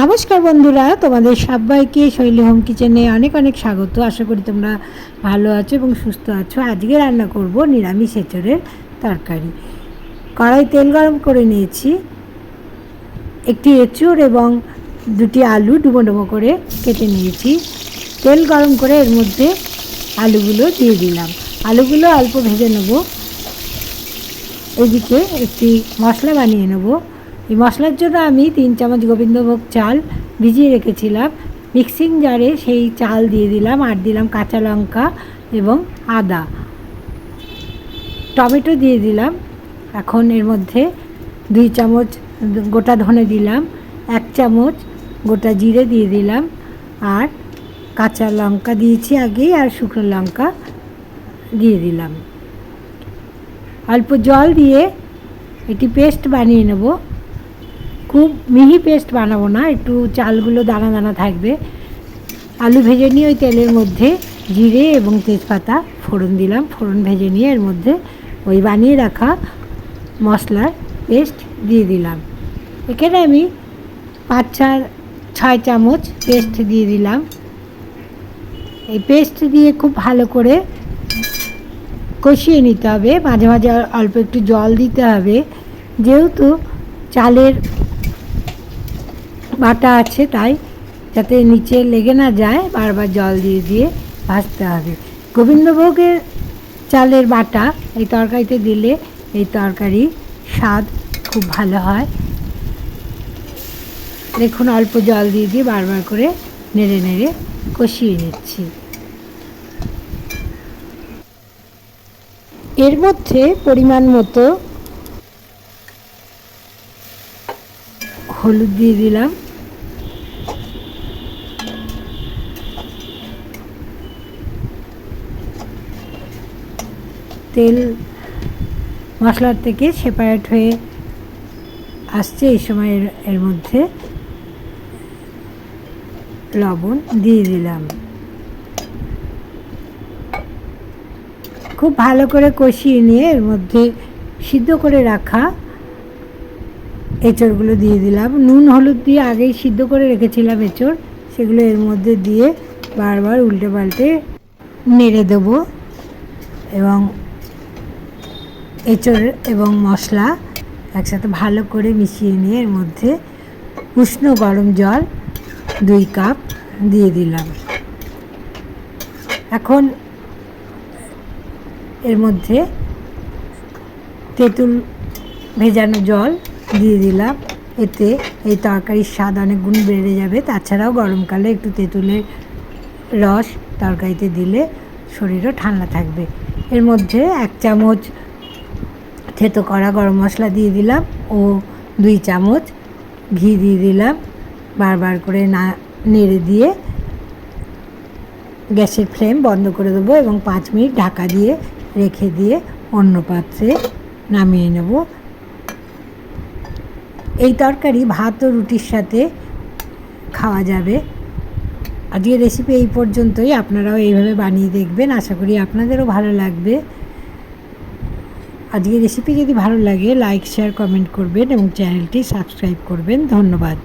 নমস্কার বন্ধুরা, তোমাদের সবাইকে শৈলী হোম কিচেনে অনেক অনেক স্বাগত। আশা করি তোমরা ভালো আছো এবং সুস্থ আছো। আজকে রান্না করব নিরামিষ এঁচড়ের তরকারি। কড়াই তেল গরম করে নিয়েছি। একটি এঁচড় এবং দুটি আলু ডুবো ডুবো করে কেটে নিয়েছি। তেল গরম করে এর মধ্যে আলুগুলো দিয়ে দিলাম। আলুগুলো অল্প ভেজে নেব। এদিকে একটি মশলা বানিয়ে নেব। এই মশলার জন্য আমি তিন চামচ গোবিন্দভোগ চাল ভিজিয়ে রেখেছিলাম। মিক্সিং জারে সেই চাল দিয়ে দিলাম আর দিলাম কাঁচা লঙ্কা এবং আদা। টমেটো দিয়ে দিলাম। এখন এর মধ্যে দুই চামচ গোটা ধনে দিলাম, এক চামচ গোটা জিরে দিয়ে দিলাম আর কাঁচা লঙ্কা দিয়েছি আগেই আর শুকনো লঙ্কা দিয়ে দিলাম। অল্প জল দিয়ে এটি পেস্ট বানিয়ে নেব। খুব মিহি পেস্ট বানাবো না, একটু চালগুলো দানা দানা থাকবে। আলু ভেজে নিয়ে ওই তেলের মধ্যে জিরে এবং তেজপাতা ফোড়ন দিলাম, ফোড়ন ভেজে নিয়ে এর মধ্যে ওই বানিয়ে রাখা মশলার পেস্ট দিয়ে দিলাম। এখানে আমি পাঁচ চার, ছয় চামচ পেস্ট দিয়ে দিলাম। এই পেস্ট দিয়ে খুব ভালো করে কষিয়ে নিতে হবে, মাঝে মাঝে অল্প একটু জল দিতে হবে। যেহেতু চালের বাটা আছে তাই, যাতে নিচে লেগে না যায়, বারবার জল দিয়ে দিয়ে ভাজতে হবে। গোবিন্দভোগের চালের বাটা এই তরকারিতে দিলে এই তরকারি স্বাদ খুব ভালো হয়। দেখুন, অল্প জল দিয়ে দিয়ে বারবার করে নেড়ে নেড়ে কষিয়ে নিচ্ছি। এর মধ্যে পরিমাণ মতো হলুদ দিয়ে দিলাম। তেল মশলার থেকে সেপারেট হয়ে আসছে এই সময় এর মধ্যে লবণ দিয়ে দিলাম। খুব ভালো করে কষিয়ে নিয়ে এর মধ্যে সিদ্ধ করে রাখা এঁচড়গুলো দিয়ে দিলাম। নুন, হলুদ দিয়ে আগেই সিদ্ধ করে রেখেছিলাম এঁচড়। সেগুলো এর মধ্যে দিয়ে বারবার উল্টে পাল্টে নেড়ে দেবো এবং এঁচড় এবং মশলা একসাথে ভালো করে মিশিয়ে নিয়ে এর মধ্যে উষ্ণ গরম জল দুই কাপ দিয়ে দিলাম। এখন এর মধ্যে তেঁতুল ভেজানো জল দিয়ে দিলাম। এতে এই তরকারির স্বাদ অনেক গুণ বেড়ে যাবে। তাছাড়াও গরমকালে একটু তেঁতুলের রস তরকারিতে দিলে শরীরও ঠান্ডা থাকবে। এর মধ্যে এক চামচ থেতো করা গরম মশলা দিয়ে দিলাম ও দুই চামচ ঘি দিয়ে দিলাম। বারবার করে না নেড়ে দিয়ে গ্যাসের ফ্লেম বন্ধ করে দেবো এবং পাঁচ মিনিট ঢাকা দিয়ে রেখে দিয়ে অন্য পাত্রে নামিয়ে নেব। এই তরকারি ভাত ও রুটির সাথে খাওয়া যাবে। আজকের রেসিপি এই পর্যন্তই। আপনারাও এইভাবে বানিয়ে দেখবেন। আশা করি আপনাদেরও ভালো লাগবে। আজকের রেসিপি যদি ভালো লাগে লাইক শেয়ার কমেন্ট করবেন এবং চ্যানেলটি সাবস্ক্রাইব করবেন। ধন্যবাদ।